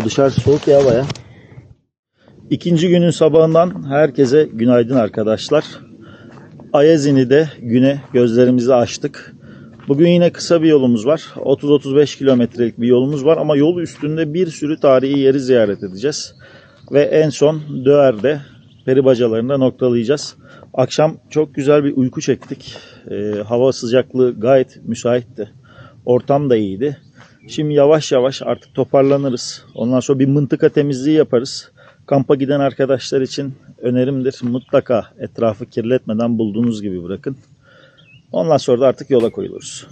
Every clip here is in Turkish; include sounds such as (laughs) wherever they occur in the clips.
O dışarı soğuk ya baya. İkinci günün sabahından herkese günaydın arkadaşlar. Ayazini'de güne gözlerimizi açtık. Bugün yine kısa bir yolumuz var. 30-35 kilometrelik bir yolumuz var ama yol üstünde bir sürü tarihi yeri ziyaret edeceğiz. Ve en son Döğer'de peri bacalarında noktalayacağız. Akşam çok güzel bir uyku çektik. Ee, hava sıcaklığı gayet müsaitti. Ortam da iyiydi. Şimdi yavaş yavaş artık toparlanırız. Ondan sonra bir mıntıka temizliği yaparız. Kampa giden arkadaşlar için önerimdir. Mutlaka etrafı kirletmeden bulduğunuz gibi bırakın. Ondan sonra da artık yola koyuluruz.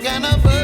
can burn.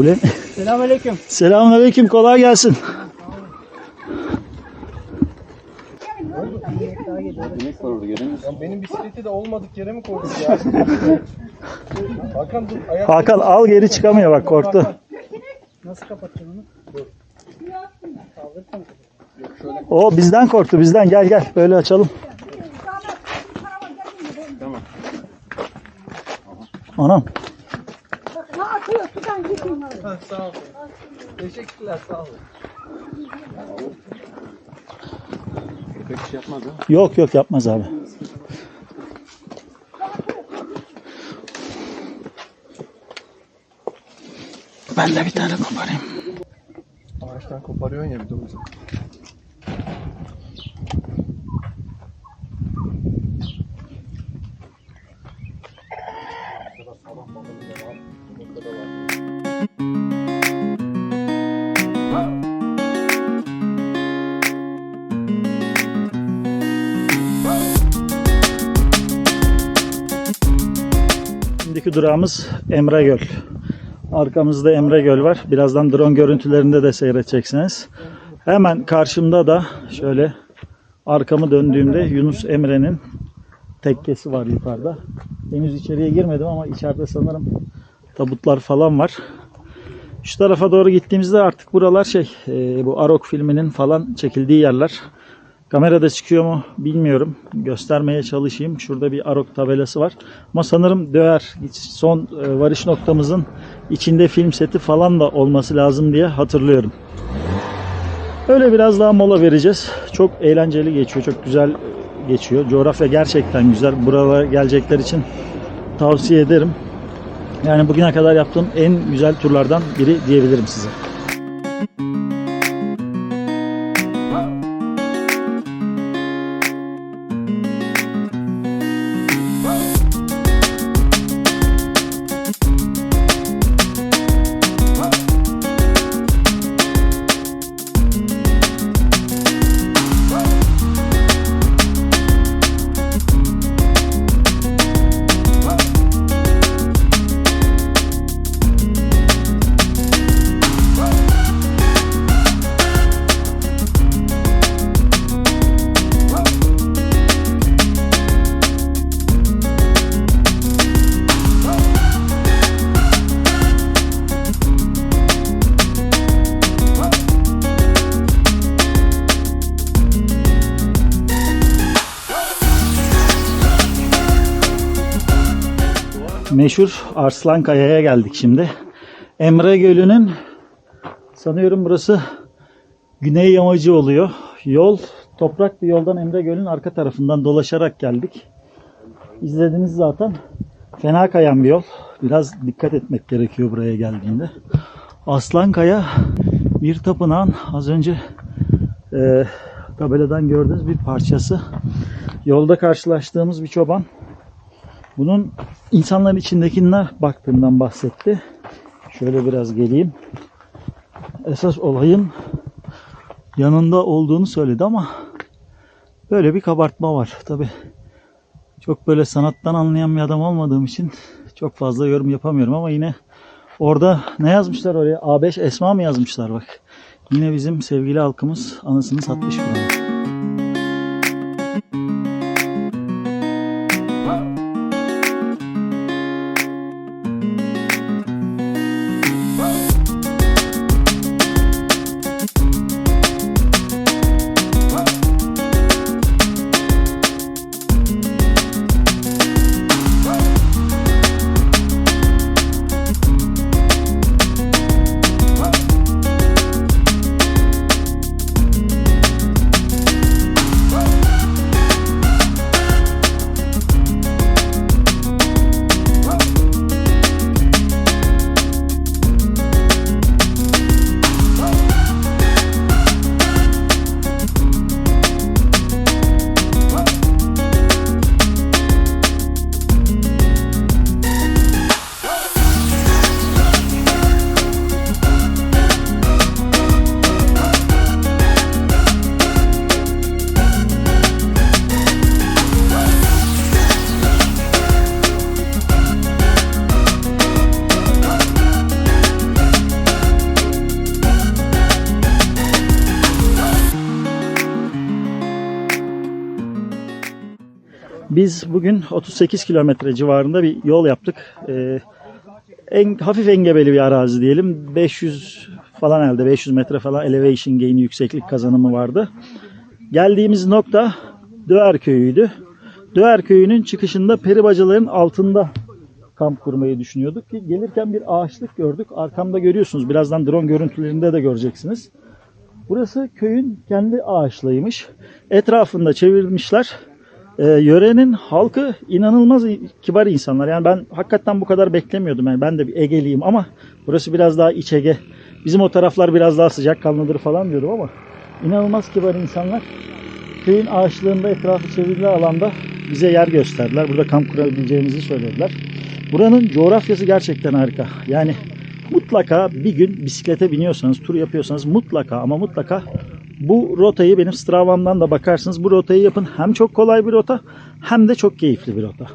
Ule. Selamünaleyküm. (laughs) Selamünaleyküm. Kolay gelsin. Benim bisikleti de olmadık yere mi koyduk ya? (laughs) Hakan dur ayak Hakan al geri çıkamıyor bak korktu. nasıl kapatacaksın onu? O bizden korktu bizden. Gel gel böyle açalım. Anam. Atıyor sudan gitmiyor. Ha, sağ ol. Teşekkürler sağ ol. Yok yok yapmaz abi. Ben de bir tane koparayım. Ağaçtan koparıyorsun ya bir de o yüzden. Şimdiki durağımız Emre Göl. Arkamızda Emre Göl var. Birazdan drone görüntülerinde de seyredeceksiniz. Hemen karşımda da şöyle arkamı döndüğümde Yunus Emre'nin tekkesi var yukarıda. Henüz içeriye girmedim ama içeride sanırım tabutlar falan var. Şu tarafa doğru gittiğimizde artık buralar şey e, bu Arok filminin falan çekildiği yerler. Kamerada çıkıyor mu bilmiyorum. Göstermeye çalışayım. Şurada bir Arok tabelası var. Ama sanırım Döğer son e, varış noktamızın içinde film seti falan da olması lazım diye hatırlıyorum. Öyle biraz daha mola vereceğiz. Çok eğlenceli geçiyor. Çok güzel geçiyor. Coğrafya gerçekten güzel. Buralara gelecekler için tavsiye ederim. Yani bugüne kadar yaptığım en güzel turlardan biri diyebilirim size. Meşhur Arslan Kaya'ya geldik şimdi. Emre Gölü'nün sanıyorum burası güney yamacı oluyor. Yol toprak bir yoldan Emre Gölü'nün arka tarafından dolaşarak geldik. İzlediniz zaten. Fena kayan bir yol. Biraz dikkat etmek gerekiyor buraya geldiğinde. Aslan Kaya bir tapınağın az önce e, tabeladan gördüğünüz bir parçası. Yolda karşılaştığımız bir çoban bunun insanların içindekine baktığından bahsetti. Şöyle biraz geleyim. Esas olayın yanında olduğunu söyledi ama böyle bir kabartma var. Tabi çok böyle sanattan anlayan bir adam olmadığım için çok fazla yorum yapamıyorum ama yine orada ne yazmışlar oraya? A5 Esma mı yazmışlar bak. Yine bizim sevgili halkımız anısını satmış buranın. Biz bugün 38 kilometre civarında bir yol yaptık. Ee, en hafif engebeli bir arazi diyelim. 500 falan elde 500 metre falan elevation gain yükseklik kazanımı vardı. Geldiğimiz nokta Döğer köyüydü. Döğer köyünün çıkışında peribacaların altında kamp kurmayı düşünüyorduk ki gelirken bir ağaçlık gördük. Arkamda görüyorsunuz. Birazdan drone görüntülerinde de göreceksiniz. Burası köyün kendi ağaçlığıymış. Etrafında çevirmişler. Ee, yörenin halkı inanılmaz kibar insanlar. Yani ben hakikaten bu kadar beklemiyordum. Yani ben de bir Ege'liyim ama burası biraz daha iç Ege. Bizim o taraflar biraz daha sıcakkanlıdır falan diyordum ama inanılmaz kibar insanlar. Köyün ağaçlığında etrafı çevrili alanda bize yer gösterdiler. Burada kamp kurabileceğimizi söylediler. Buranın coğrafyası gerçekten harika. Yani mutlaka bir gün bisiklete biniyorsanız, tur yapıyorsanız mutlaka ama mutlaka bu rotayı benim Strava'mdan da bakarsınız. Bu rotayı yapın. Hem çok kolay bir rota hem de çok keyifli bir rota.